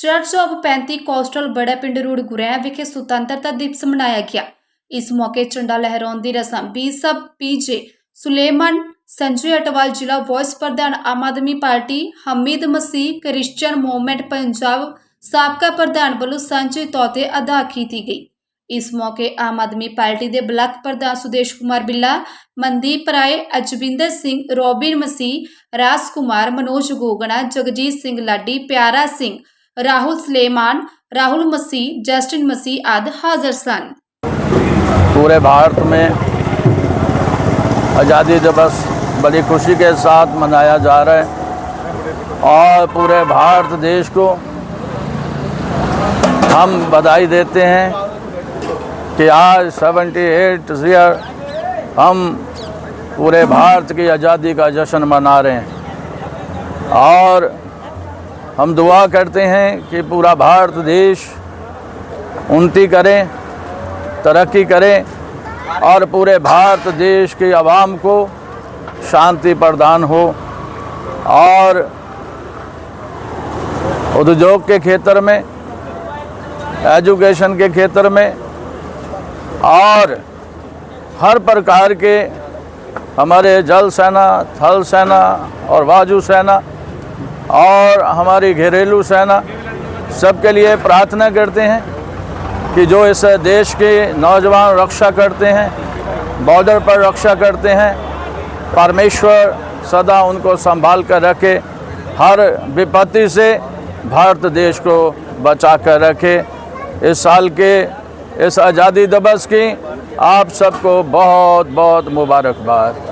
Church of 35 coastal ਬੜਾ ਪਿੰਡ road Guraya ਵਿਖੇ ਸੁਤੰਤਰਤਾ ਦਿਵਸ ਮਨਾਇਆ ਗਿਆ। ਇਸ ਮੌਕੇ ਝੰਡਾ ਲਹਿਰਾਉਣ ਦੀ ਰਸਮ ਬੀ ਸਬ ਪੀਜੇ ਸੁਲੇਮਾਨ, ਸੰਜੇ ਅਟਵਾਲ, ਜ਼ਿਲ੍ਹਾ ਵਾਇਸ ਪ੍ਰਧਾਨ Aam Aadmi Party, Hamid Masih Christian Movement Punjab, ਸਾਬਕਾ ਪ੍ਰਧਾਨ ਵੱਲੋਂ ਸਾਂਝੇ ਤੌਰ ਤੇ ਅਦਾ ਕੀਤੀ ਗਈ। ਇਸ ਮੌਕੇ ਆਮ ਆਦਮੀ ਪਾਰਟੀ ਦੇ ਬਲਾਕ ਪ੍ਰਧਾਨ ਸੁਦੇਸ਼ ਕੁਮਾਰ ਬਿੱਲਾ, ਮਨਦੀਪ ਰਾਏ, ਅਜਵਿੰਦਰ ਸਿੰਘ, ਰੋਬਿਨ ਮਸੀਹ, ਰਾਜ ਕੁਮਾਰ, ਮਨੋਜ ਗੋਗਣਾ, ਜਗਜੀਤ ਸਿੰਘ ਲਾਡੀ, ਪਿਆਰਾ ਸਿੰਘ राहुल सलेमान, राहुल मसीह, जस्टिन मसीह आदि हाजिर सन। पूरे भारत में आज़ादी दिवस बड़ी खुशी के साथ मनाया जा रहा है और पूरे भारत देश को हम बधाई देते हैं कि आज 78 एट हम पूरे भारत की आज़ादी का जश्न मना रहे हैं। और हम दुआ करते हैं कि पूरा भारत देश उन्नति करे, तरक्की करें और पूरे भारत देश की आवाम को शांति प्रदान हो और उद्योग के क्षेत्र में, एजुकेशन के क्षेत्र में और हर प्रकार के हमारे जल सेना, थल सेना और वायु सेना और हमारी घरेलू सेना सबके लिए प्रार्थना करते हैं कि जो इस देश के नौजवान रक्षा करते हैं, बॉर्डर पर रक्षा करते हैं, परमेश्वर सदा उनको संभाल कर रखे, हर विपत्ति से भारत देश को बचा कर रखे। इस साल के, इस आज़ादी दिवस की आप सबको बहुत बहुत मुबारकबाद।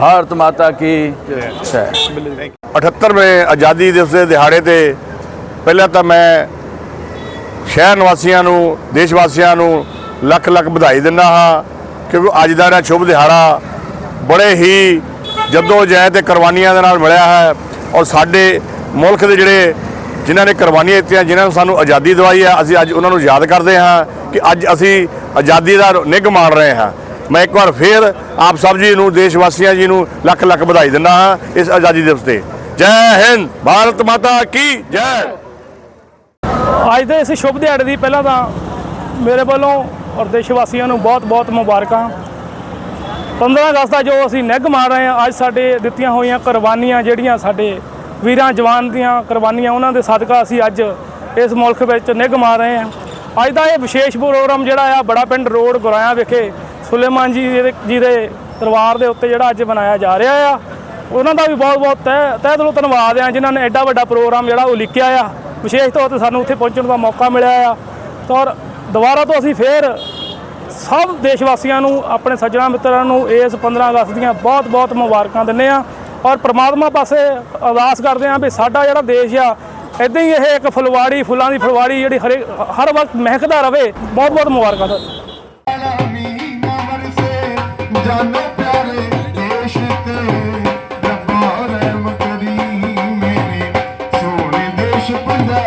ਭਾਰਤ ਮਾਤਾ ਕੀ ਜੈ। 78ਵੇਂ ਆਜ਼ਾਦੀ ਦਿਵਸ ਦੇ ਦਿਹਾੜੇ ਤੇ ਪਹਿਲਾਂ ਤਾਂ ਮੈਂ ਸ਼ਹਿਰ ਨਿਵਾਸੀਆਂ ਨੂੰ, ਦੇਸ਼ ਵਾਸੀਆਂ ਨੂੰ ਲੱਖ ਲੱਖ ਵਧਾਈ ਦਿੰਦਾ ਹਾਂ, ਕਿਉਂਕਿ ਅੱਜ ਦਾ ਇਹ ਸ਼ੁਭ ਦਿਹਾੜਾ ਬੜੇ ਹੀ ਜਦੋਂ ਜੈ ਤੇ ਕੁਰਬਾਨੀਆਂ ਦੇ ਨਾਲ ਮਿਲਿਆ ਹੈ ਔਰ ਸਾਡੇ ਮੁਲਕ ਦੇ ਜਿਹੜੇ ਜਿਨ੍ਹਾਂ ਨੇ ਕੁਰਬਾਨੀਆਂ ਦਿੱਤੀਆਂ, ਜਿਨ੍ਹਾਂ ਨੂੰ ਸਾਨੂੰ ਆਜ਼ਾਦੀ ਦਿਵਾਈ ਹੈ, ਅਸੀਂ ਅੱਜ ਉਹਨਾਂ ਨੂੰ ਯਾਦ ਕਰਦੇ ਹਾਂ ਕਿ ਅੱਜ ਅਸੀਂ ਆਜ਼ਾਦੀ ਦਾ ਨਿੱਘ ਮਾਣ ਰਹੇ ਹਾਂ। ਮੈਂ ਇੱਕ ਵਾਰ ਫੇਰ ਆਪ ਸਭ ਜੀ ਨੂੰ ਦੇਸ਼ ਵਾਸੀਆਂ ਜੀ ਨੂੰ ਲੱਖ ਲੱਖ ਵਧਾਈ ਦਿੰਦਾ ਹਾਂ ਇਸ ਆਜ਼ਾਦੀ ਦਿਵਸ ਤੇ। ਜੈ ਹਿੰਦ, ਭਾਰਤ ਮਾਤਾ ਕੀ ਜੈ। ਅੱਜ ਦੇ ਇਸ ਸ਼ੁਭ ਦਿਹਾੜੇ ਦੀ ਪਹਿਲਾਂ ਤਾਂ ਮੇਰੇ ਵੱਲੋਂ ਔਰ ਦੇਸ਼ ਵਾਸੀਆਂ ਨੂੰ ਬਹੁਤ-ਬਹੁਤ ਮੁਬਾਰਕਾਂ। 15 ਅਗਸਤ ਦਾ ਜੋ ਅਸੀਂ ਨਿੱਘ ਮਾਰ ਰਹੇ ਹਾਂ, ਅੱਜ ਸਾਡੇ ਦਿੱਤੀਆਂ ਹੋਈਆਂ ਕੁਰਬਾਨੀਆਂ ਜਿਹੜੀਆਂ ਸਾਡੇ ਵੀਰਾਂ, ਜਵਾਨ ਦੀਆਂ ਕੁਰਬਾਨੀਆਂ, ਉਹਨਾਂ ਦੇ ਸਦਕਾ ਅਸੀਂ ਅੱਜ ਇਸ ਮੁਲਕ ਵਿੱਚ ਨਿੱਘ ਮਾਰ ਰਹੇ ਹਾਂ। ਅੱਜ ਦਾ ਇਹ ਵਿਸ਼ੇਸ਼ ਪ੍ਰੋਗਰਾਮ ਜਿਹੜਾ ਆ, ਬੜਾ ਪਿੰਡ ਰੋਡ ਗੁਰਾਇਆ ਵਿਖੇ ਸੁਲੇਮਾਨ ਜੀ ਦੇ ਜੀ ਦੇ ਦਰਬਾਰ ਦੇ ਉੱਤੇ ਜਿਹੜਾ ਅੱਜ ਮਨਾਇਆ ਜਾ ਰਿਹਾ ਆ, ਉਹਨਾਂ ਦਾ ਵੀ ਬਹੁਤ-ਬਹੁਤ ਤਹਿ ਤਹਿ ਦਿਲੋਂ ਧੰਨਵਾਦ ਆ, ਜਿਨ੍ਹਾਂ ਨੇ ਐਡਾ ਵੱਡਾ ਪ੍ਰੋਗਰਾਮ ਜਿਹੜਾ ਉਹ ਲਿਖਿਆ ਆ। ਵਿਸ਼ੇਸ਼ ਤੌਰ ਤੇ ਸਾਨੂੰ ਉੱਥੇ ਪਹੁੰਚਣ ਦਾ ਮੌਕਾ ਮਿਲਿਆ ਆ। ਔਰ ਦੁਬਾਰਾ ਤੋਂ ਅਸੀਂ ਫੇਰ ਸਭ ਦੇਸ਼ ਵਾਸੀਆਂ ਨੂੰ, ਆਪਣੇ ਸੱਜਣਾ ਮਿੱਤਰਾਂ ਨੂੰ ਇਸ 15 ਅਗਸਤ ਦੀਆਂ ਬਹੁਤ-ਬਹੁਤ ਮੁਬਾਰਕਾਂ ਦਿੰਦੇ ਆ। ਔਰ ਪ੍ਰਮਾਤਮਾ ਪਾਸੇ ਅਰਦਾਸ ਕਰਦੇ ਆ ਵੀ ਸਾਡਾ ਜਿਹੜਾ ਦੇਸ਼ ਆ, ਇਦਾਂ ਹੀ ਇਹ ਇੱਕ ਫੁਲਵਾੜੀ, ਫੁੱਲਾਂ ਦੀ ਫੁਲਵਾੜੀ ਜਿਹੜੀ ਹਰੇ ਹਰ ਵਕਤ ਮਹਿਕਦਾ ਰਵੇ। ਬਹੁਤ-ਬਹੁਤ ਮੁਬਾਰਕਾਂ Bunda